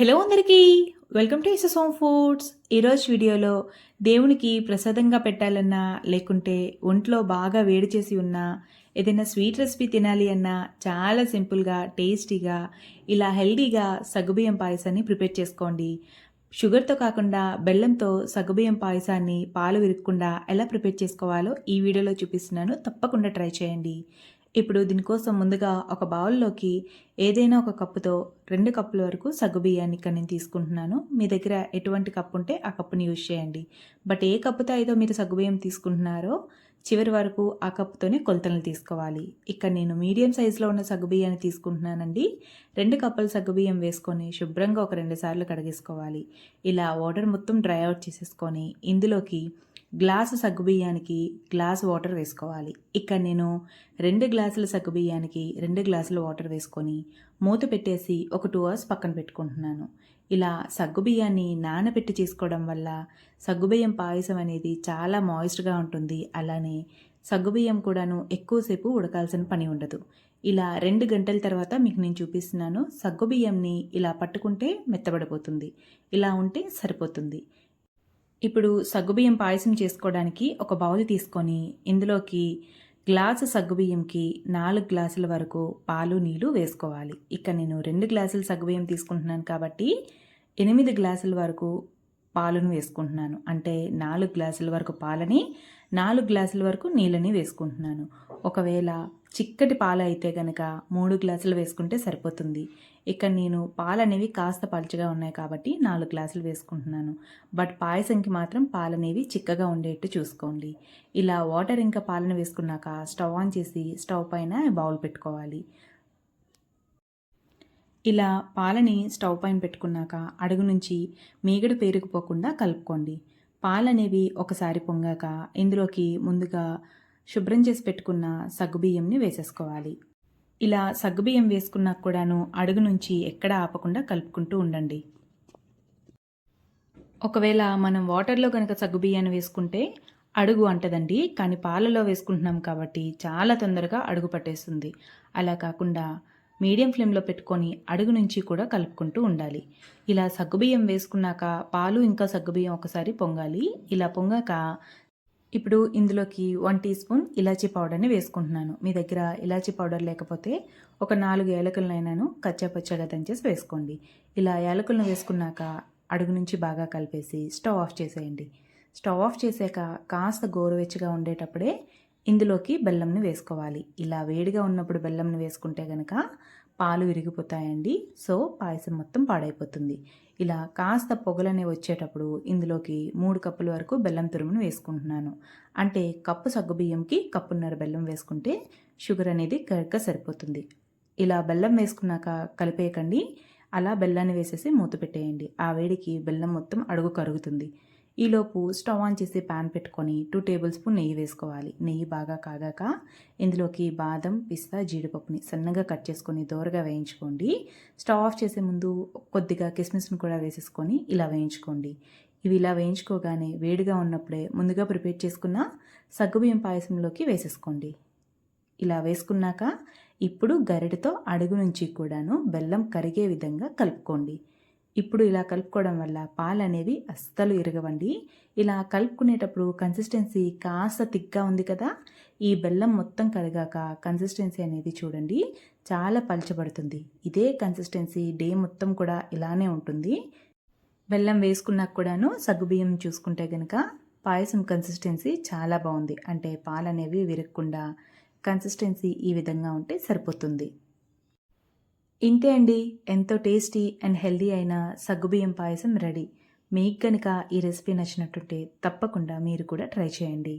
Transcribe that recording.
Hello అందరికీ. Welcome to ఇసస్ home foods ఈరోజు వీడియోలో దేవునికి ప్రసాదంగా పెట్టాలన్నా లేకుంటే ఒంట్లో బాగా వేడి చేసి ఉన్నా ఏదైనా స్వీట్ రెసిపీ తినాలి అన్నా చాలా సింపుల్గా టేస్టీగా ఇలా హెల్దీగా సగ్గుబియ్యం పాయసాన్ని ప్రిపేర్ చేసుకోండి. షుగర్తో కాకుండా బెల్లంతో సగ్గుబియ్యం పాయసాన్ని పాలు విరుక్కుండా ఎలా ప్రిపేర్ చేసుకోవాలో ఈ వీడియోలో చూపిస్తున్నాను. తప్పకుండా ట్రై చేయండి. ఇప్పుడు దీనికోసం ముందుగా ఒక బౌల్లోకి ఏదైనా ఒక కప్పుతో రెండు కప్పుల వరకు సగ్గుబియ్యాన్ని ఇక్కడ నేను తీసుకుంటున్నాను. మీ దగ్గర ఎటువంటి కప్పు ఉంటే ఆ కప్పుని యూజ్ చేయండి. బట్ ఏ కప్పుతో అయితే మీరు సగ్గుబియ్యం తీసుకుంటున్నారో చివరి వరకు ఆ కప్పుతోనే కొలతలు తీసుకోవాలి. ఇక్కడ నేను మీడియం సైజులో ఉన్న సగ్గుబియ్యాన్ని తీసుకుంటున్నానండి. రెండు కప్పుల సగ్గుబియ్యం వేసుకొని శుభ్రంగా ఒక రెండు సార్లు కడిగేసుకోవాలి. ఇలా వాటర్ మొత్తం డ్రై అవుట్ చేసేసుకొని ఇందులోకి గ్లాసు సగ్గుబియ్యానికి గ్లాస్ వాటర్ వేసుకోవాలి. ఇక్కడ నేను రెండు గ్లాసుల సగ్గుబియ్యానికి రెండు గ్లాసుల వాటర్ వేసుకొని మూత పెట్టేసి ఒక టూ అవర్స్ పక్కన పెట్టుకుంటున్నాను. ఇలా సగ్గుబియ్యాన్ని నానబెట్టి చేసుకోవడం వల్ల సగ్గుబియ్యం పాయసం అనేది చాలా మాయిస్ట్గా ఉంటుంది. అలానే సగ్గుబియ్యం కూడాను ఎక్కువసేపు ఉడకాల్సిన పని ఉండదు. ఇలా రెండు గంటల తర్వాత మీకు నేను చూపిస్తున్నాను. సగ్గుబియ్యంని ఇలా పట్టుకుంటే మెత్తబడిపోతుంది. ఇలా ఉంటే సరిపోతుంది. ఇప్పుడు సగ్గుబియ్యం పాయసం చేసుకోవడానికి ఒక బౌల్ తీసుకొని ఇందులోకి గ్లాసు సగ్గుబియ్యంకి నాలుగు గ్లాసుల వరకు పాలు నీళ్ళు వేసుకోవాలి. ఇక్కడ నేను రెండు గ్లాసులు సగ్గుబియ్యం తీసుకుంటున్నాను కాబట్టి ఎనిమిది గ్లాసుల వరకు పాలను వేసుకుంటున్నాను. అంటే నాలుగు గ్లాసుల వరకు పాలని నాలుగు గ్లాసుల వరకు నీళ్ళని వేసుకుంటున్నాను. ఒకవేళ చిక్కటి పాలు అయితే కనుక మూడు గ్లాసులు వేసుకుంటే సరిపోతుంది. ఇక్కడ నేను పాలు అనేవి కాస్త పలుచగా ఉన్నాయి కాబట్టి నాలుగు గ్లాసులు వేసుకుంటున్నాను. బట్ పాయసంకి మాత్రం పాలు అనేవి చిక్కగా ఉండేట్టు చూసుకోండి. ఇలా వాటర్ ఇంకా పాలను వేసుకున్నాక స్టవ్ ఆన్ చేసి స్టవ్ పైన బౌల్ పెట్టుకోవాలి. ఇలా పాలని స్టవ్ పైన పెట్టుకున్నాక అడుగు నుంచి మీగడ పేరుకుపోకుండా కలుపుకోండి. పాలనేవి ఒకసారి పొంగాక ఇందులోకి ముందుగా శుభ్రం చేసి పెట్టుకున్న సగ్గుబియ్యంని వేసేసుకోవాలి. ఇలా సగ్గుబియ్యం వేసుకున్నా కూడాను అడుగు నుంచి ఎక్కడ ఆపకుండా కలుపుకుంటూ ఉండండి. ఒకవేళ మనం వాటర్లో కనుక సగ్గుబియ్యాన్ని వేసుకుంటే అడుగు అంటదండి కానీ పాలలో వేసుకుంటున్నాం కాబట్టి చాలా తొందరగా అడుగు పట్టేస్తుంది. అలా కాకుండా మీడియం ఫ్లేమ్లో పెట్టుకొని అడుగు నుంచి కూడా కలుపుకుంటూ ఉండాలి. ఇలా సగ్గుబియ్యం వేసుకున్నాక పాలు ఇంకా సగ్గుబియ్యం ఒకసారి పొంగాలి. ఇలా పొంగాక ఇప్పుడు ఇందులోకి వన్ టీ స్పూన్ ఇలాచీ పౌడర్ని వేసుకుంటున్నాను. మీ దగ్గర ఇలాచీ పౌడర్ లేకపోతే ఒక నాలుగు యాలకులనైనాను కచ్చాపచ్చగా దంచేసి వేసుకోండి. ఇలా యాలకులను వేసుకున్నాక అడుగు నుంచి బాగా కలిపేసి స్టవ్ ఆఫ్ చేసేయండి. స్టవ్ ఆఫ్ చేసాక కాస్త గోరువెచ్చగా ఉండేటప్పుడే ఇందులోకి బెల్లంని వేసుకోవాలి. ఇలా వేడిగా ఉన్నప్పుడు బెల్లంని వేసుకుంటే కనుక పాలు విరిగిపోతాయండి. సో పాయసం మొత్తం పాడైపోతుంది. ఇలా కాస్త పొగలనే వచ్చేటప్పుడు ఇందులోకి మూడు కప్పుల వరకు బెల్లం తురుమును వేసుకుంటున్నాను. అంటే కప్పు సగ్గుబియ్యంకి కప్పున్నర బెల్లం వేసుకుంటే షుగర్ అనేది కరెక్ట్గా సరిపోతుంది. ఇలా బెల్లం వేసుకున్నాక కలిపేయకండి. అలా బెల్లాన్ని వేసేసి మూత పెట్టేయండి. ఆ వేడికి బెల్లం మొత్తం అడుగు కరుగుతుంది. ఈలోపు స్టవ్ ఆన్ చేసి ప్యాన్ పెట్టుకొని టూ టేబుల్ స్పూన్ నెయ్యి వేసుకోవాలి. నెయ్యి బాగా కాగాక ఇందులోకి బాదం పిస్తా జీడిపప్పుని సన్నగా కట్ చేసుకొని దోరగా వేయించుకోండి. స్టవ్ ఆఫ్ చేసే ముందు కొద్దిగా కిస్మిస్ను కూడా వేసేసుకొని ఇలా వేయించుకోండి. ఇవి ఇలా వేయించుకోగానే వేడిగా ఉన్నప్పుడే ముందుగా ప్రిపేర్ చేసుకున్న సగ్గుబియ్యం పాయసంలోకి వేసేసుకోండి. ఇలా వేసుకున్నాక ఇప్పుడు గరిటతో అడుగు నుంచి కూడాను బెల్లం కరిగే విధంగా కలుపుకోండి. ఇప్పుడు ఇలా కలుపుకోవడం వల్ల పాలు అనేవి అస్సలు ఇరగవండి. ఇలా కలుపుకునేటప్పుడు కన్సిస్టెన్సీ కాస్త తిక్గా ఉంది కదా ఈ బెల్లం మొత్తం కరిగాక కన్సిస్టెన్సీ అనేది చూడండి చాలా పలచబడుతుంది. ఇదే కన్సిస్టెన్సీ డే మొత్తం కూడా ఇలానే ఉంటుంది. బెల్లం వేసుకున్నాక కూడాను సగ్గుబియ్యం చూసుకుంటే కనుక పాయసం కన్సిస్టెన్సీ చాలా బాగుంది. అంటే పాలు అనేవి విరగకుండా కన్సిస్టెన్సీ ఈ విధంగా ఉంటే సరిపోతుంది. ఇంతే అండి. ఎంతో టేస్టీ అండ్ హెల్దీ అయిన సగ్గుబియ్యం పాయసం రెడీ. మీకు కనుక ఈ రెసిపీ నచ్చినట్టుంటే తప్పకుండా మీరు కూడా ట్రై చేయండి.